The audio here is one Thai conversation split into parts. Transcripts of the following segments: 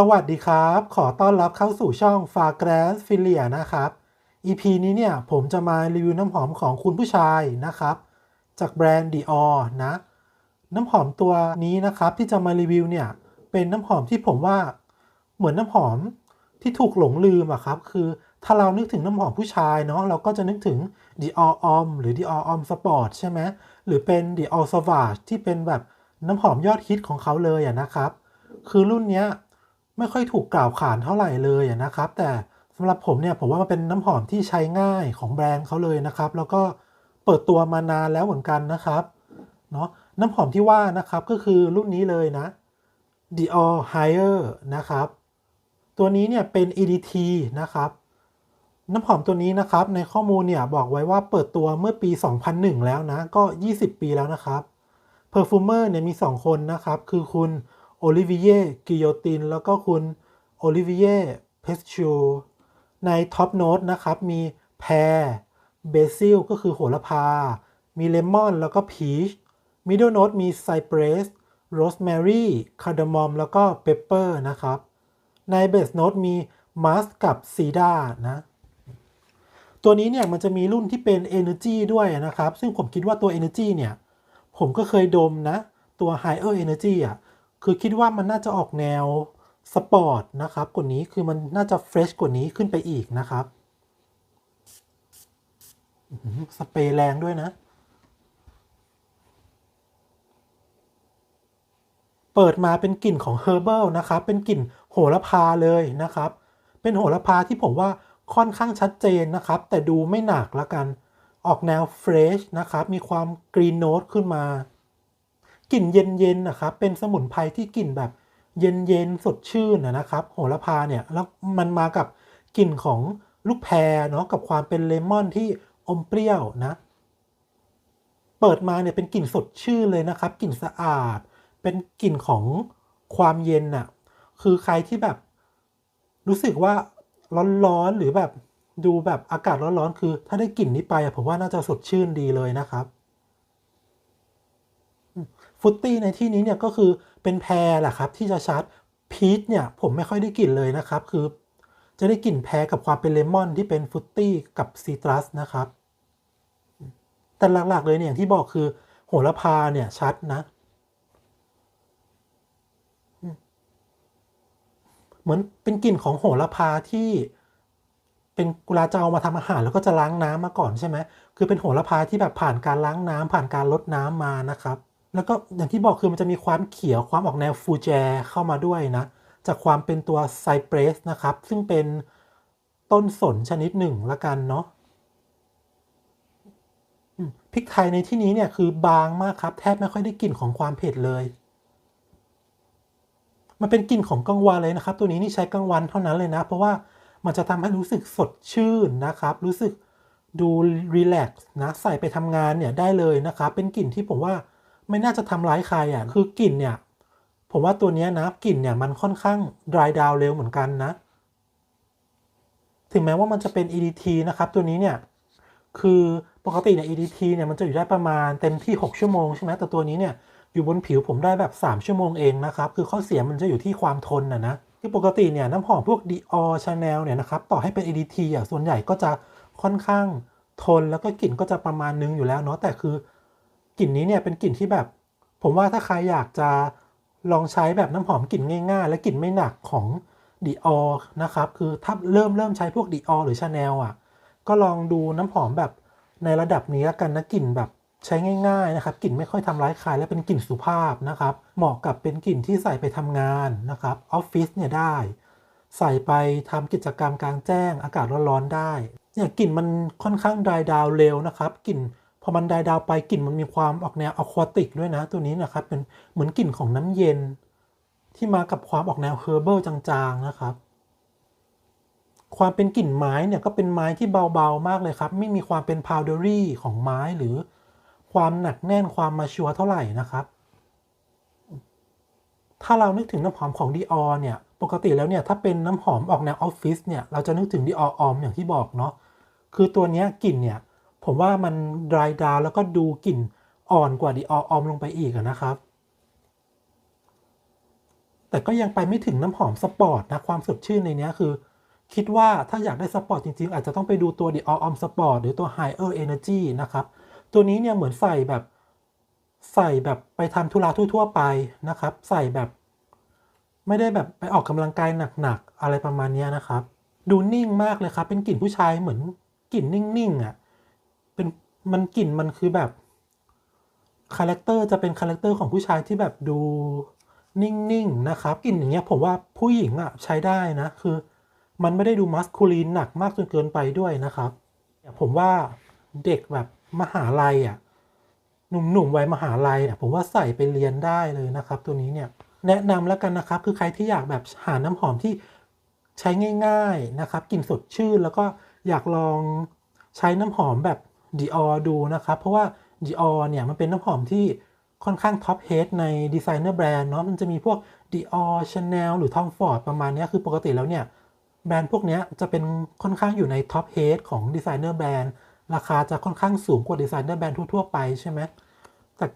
สวัสดีครับ ขอต้อนรับเข้าสู่ช่อง f a g r a n s f i l i a นะครับ EP นี้เนี่ยผมจะมารีวิวน้ำหอมของคุณผู้ชายนะครับ จากแบรนด์ Dior นะ น้ำหอมตัวนี้นะครับที่จะมารีวิวเนี่ย เป็นน้ำหอมที่ผมว่าเหมือนน้ำหอมที่ถูกหลงลืมอะครับ คือถ้าเรานึกถึงน้ำหอมผู้ชายเนาะเราก็จะนึกถึง d i o r o m หรือ d i o r o m Sport ใช่ไหมหรือเป็น Dior Savage ที่เป็นแบบน้ำหอมยอดฮิตของเขาเลยอะนะครับ คือรุ่นเนี้ย ไม่ค่อยถูกกล่าวขานเท่าไหร่เลยนะครับ แต่สำหรับผมเนี่ยผมว่ามันเป็นน้ำหอมที่ใช้ง่ายของแบรนด์เขาเลยนะครับ แล้วก็เปิดตัวมานานแล้วเหมือนกันนะครับเนาะน้ำหอมที่ว่านะครับก็คือรุ่นนี้เลยนะ Dior Higher นะครับ ตัวนี้เนี่ยเป็น EDT นะครับน้ำหอมตัวนี้นะครับในข้อมูลเนี่ยบอกไว้ว่าเปิดตัวเมื่อปี 2001 แล้วนะ ก็ 20 ปีแล้วนะครับเพอร์ฟูเมอร์เนี่ยมี 2 คนนะครับ คือคุณ โอลิเวียกิโยติน แล้วก็คุณโอลิเวียเพสชูในท็อปโน้ตนะครับ มีแพรเบซิลก็คือโหระพา มีเลมอน แล้วก็พีชมิดเดิลโน้ตมีไซเปรสโรสแมรี่คาร์ดามอมแล้วก็เปปเปอร์นะครับ ในเบสโน้ตมีมัสกับซีดานะ ตัวนี้เนี่ยมันจะมีรุ่นที่เป็น Energy ด้วยนะครับ ซึ่งผมคิดว่าตัว Energy เนี่ย ผมก็เคยดมนะ ตัว Higher Energy อะ คือคิดว่ามันน่าจะออกแนวสปอร์ตนะครับกว่านี้คือมันน่าจะเฟรชกว่านี้ขึ้นไปอีกนะครับสเปรย์แรงด้วยนะ เปิดมาเป็นกลิ่นของ Herbal นะครับ เป็นกลิ่นโหระพาเลยนะครับ เป็นโหระพาที่ผมว่าค่อนข้างชัดเจนนะครับ แต่ดูไม่หนักละกัน ออกแนวเฟรชนะครับ มีความกรีนโน e ขึ้นมา กลิ่นเย็นๆนะครับ เป็นสมุนไพรที่กลิ่นแบบเย็นๆสดชื่นนะครับ โหระพาเนี่ยแล้วมันมากับกลิ่นของลูกแพรเนาะกับความเป็นเลมอนที่อมเปรี้ยวนะ เปิดมาเนี่ยเป็นกลิ่นสดชื่นเลยนะครับ กลิ่นสะอาด เป็นกลิ่นของความเย็นน่ะ คือใครที่แบบรู้สึกว่าร้อนๆหรือแบบดูแบบอากาศร้อนๆ คือ ถ้าได้กลิ่นนี้ไปผมว่าน่าจะสดชื่นดีเลยนะครับ ฟุตตี้ในที่นี้เนี่ยก็คือเป็นแพรแหละครับที่จะชัดพีชเนี่ยผมไม่ค่อยได้กลิ่นเลยนะครับ คือจะได้กลิ่นแพรกับความเป็นเลมอนที่เป็นฟุตตี้กับซีตรัสนะครับ แต่หลักๆเลยเนี่ยอย่างที่บอกคือโหระพาเนี่ยชัดนะเหมือนเป็นกลิ่นของโหระพาที่เป็นกุลาจะเอามาทำอาหารแล้วก็จะล้างน้ำมาก่อนใช่ไหมคือเป็นโหระพาที่แบบผ่านการล้างน้ำผ่านการลดน้ำมานะครับ แล้วก็อย่างที่บอกคือมันจะมีความเขียวความออกแนวฟูแจเข้ามาด้วยนะ จากความเป็นตัวไซเปรสนะครับ ซึ่งเป็นต้นสนชนิดหนึ่งละกันเนาะพริกไทยในที่นี้เนี่ยคือบางมากครับ แทบไม่ค่อยได้กลิ่นของความเผ็ดเลย มันเป็นกลิ่นของกลางวันเลยนะครับ ตัวนี้นี่ใช้กลางวันเท่านั้นเลยนะ เพราะว่ามันจะทำให้รู้สึกสดชื่นนะครับ รู้สึกดูรีแลกซ์นะ ใส่ไปทำงานเนี่ยได้เลยนะครับ เป็นกลิ่นที่ผมว่า ไม่น่าจะทำร้ายใครอะคือกลิ่นเนี่ย ผมว่าตัวนี้นะกลิ่นเนี่ยมันค่อนข้าง dry down เร็วเหมือนกันนะ ถึงแม้ว่ามันจะเป็น EDT นะครับตัวนี้เนี่ยคือปกติเนี่ย EDT เนี่ยมันจะอยู่ได้ประมาณเต็มที่ 6 ชั่วโมงใช่ไหมแต่ตัวนี้เนี่ยอยู่บนผิวผมได้แบบ 3 ชั่วโมงเองนะครับ คือข้อเสียมันจะอยู่ที่ความทนนะนะที่ปกติเนี่ยน้ำหอมพวก Dior Chanel เนี่ยนะครับต่อให้เป็น EDT อะส่วนใหญ่ก็จะค่อนข้างทนแล้วก็กลิ่นก็จะประมาณนึงอยู่แล้วเนาะแต่คือ กลิ่นนี้เนี่ยเป็นกลิ่นที่แบบ ผมว่าถ้าใครอยากจะลองใช้แบบน้ำหอมกลิ่นง่าย ๆ และกลิ่นไม่หนักของ Dior นะครับ คือถ้าเริ่มเริ่มใช้พวก Dior หรือ Chanel อะ ก็ลองดูน้ำหอมแบบในระดับนี้แล้วกันนะกลิ่นแบบใช้ง่ายๆนะครับกลิ่นไม่ค่อยทำร้ายใครและเป็นกลิ่นสุภาพนะครับ เหมาะกับเป็นกลิ่นที่ใส่ไปทำงานนะครับออฟฟิศเนี่ยได้ ใส่ไปทำกิจกรรมกลางแจ้ง อากาศร้อนๆได้เนี่ยกลิ่นมันค่อนข้างดายดาวเร็วนะครับกลิ่น อมันดายดาวไปกลิ่นมันมีความออกแนวอะควาติกด้วยนะ ตัวนี้นะครับเป็นเหมือนกลิ่นของน้ำเย็น ที่มากับความออกแนวเฮอร์เบิลจางๆนะครับ ความเป็นกลิ่นไม้เนี่ยก็เป็นไม้ที่เบาๆมากเลยครับ ไม่มีความเป็นพาวเดอรี่ของไม้หรือ ความหนักแน่นความมาชัวเท่าไหร่นะครับ ถ้าเรานึกถึงน้ำหอมของ Dior เนี่ยปกติแล้วเนี่ยถ้าเป็นน้ำหอมออกแนวออฟฟิศเนี่ยเราจะนึกถึง Dior Homme อย่างที่บอกเนาะคือตัวนี้กลิ่นเนี่ย ผมว่ามัน dry down แล้วก็ดูกลิ่นอ่อนกว่า Dior Homme ลงไปอีกนะครับ แต่ก็ยังไปไม่ถึงน้ำหอมสปอร์ตนะความสดชื่นในนี้คือ คิดว่าถ้าอยากได้สปอร์ตจริง ๆ อาจจะต้องไปดูตัว The All On Sport หรือตัว Higher Energy นะครับ ตัวนี้เนี่ยเหมือนใส่แบบใส่แบบไปทำธุระทั่ว ๆ ไปนะครับ ใส่แบบ ไม่ได้แบบไปออกกำลังกายหนักๆอะไรประมาณนี้นะครับ ดูนิ่งมากเลยครับ เป็นกลิ่นผู้ชายเหมือนกลิ่นนิ่งๆอะ เป็นมันกลิ่นมันคือแบบคาแรคเตอร์จะเป็นคาแรคเตอร์ของผู้ชายที่แบบดูนิ่งๆนะครับกลิ่นอย่างเงี้ยผมว่าผู้หญิงอะใช้ได้นะคือ มันไม่ได้ดูมัสคูลีนหนักมากจนเกินไปด้วยนะครับผมว่าเด็กแบบมหาลัยอะหนุ่มๆวัยมหาลัยเนี่ยผมว่าใส่ไปเรียนได้เลยนะครับ ตัวนี้เนี่ยแนะนำแล้วกันนะครับคือใครที่อยากแบบหาน้ำหอมที่ใช้ง่าย ๆนะครับกลิ่นสดชื่นแล้วก็อยากลองใช้น้ำหอมแบบ Dior ดูนะครับ เพราะว่า Dior เนี่ยมันเป็นน้ำหอมที่ค่อนข้างท็อปเฮดในดีไซเนอร์แบรนด์เนาะมันจะมีพวก Dior Chanel หรือ Tom Ford ประมาณนี้คือปกติแล้วเนี่ย แบรนด์พวกนี้จะเป็นค่อนข้างอยู่ในท็อปเฮดของดีไซเนอร์แบรนด์ราคาจะค่อนข้างสูงกว่าดีไซเนอร์แบรนด์ทั่วๆไปใช่ไหมแต่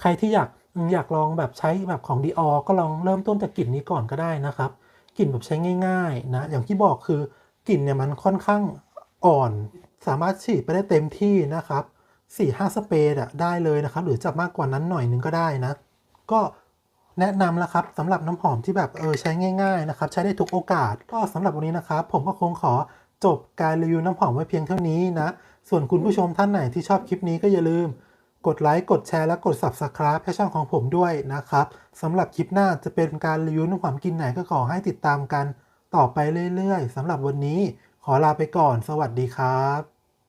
ใครที่อยากอยากลองแบบใช้แบบของ Dior ก็ลองเริ่มต้นจากกลิ่นนี้ก่อนก็ได้นะครับกลิ่นแบบใช้ง่ายๆนะอย่างที่บอกคือกลิ่นเนี่ยมันค่อนข้างอ่อน สามารถฉีดไปได้เต็มที่นะครับ4 5สเปรย์อะได้เลยนะครับ หรือจะมากกว่านั้นหน่อยนึงก็ได้นะ ก็แนะนำแล้วครับสำหรับน้ำหอมที่แบบเออใช้ง่ายๆนะครับ ใช้ได้ทุกโอกาส ก็สำหรับวันนี้นะครับ ผมก็คงขอจบการรีวิวน้ำหอมไว้เพียงเท่านี้นะ ส่วนคุณผู้ชมท่านไหนที่ชอบคลิปนี้ก็อย่าลืม กดไลค์ กดแชร์ และกด Subscribe ให้ช่องของผมด้วยนะครับสำหรับคลิปหน้าจะเป็นการรีวิวน้ำหอมกินไหนก็ขอให้ติดตามกันต่อไปเรื่อยๆสำหรับวันนี้ขอลาไปก่อน สวัสดีครับ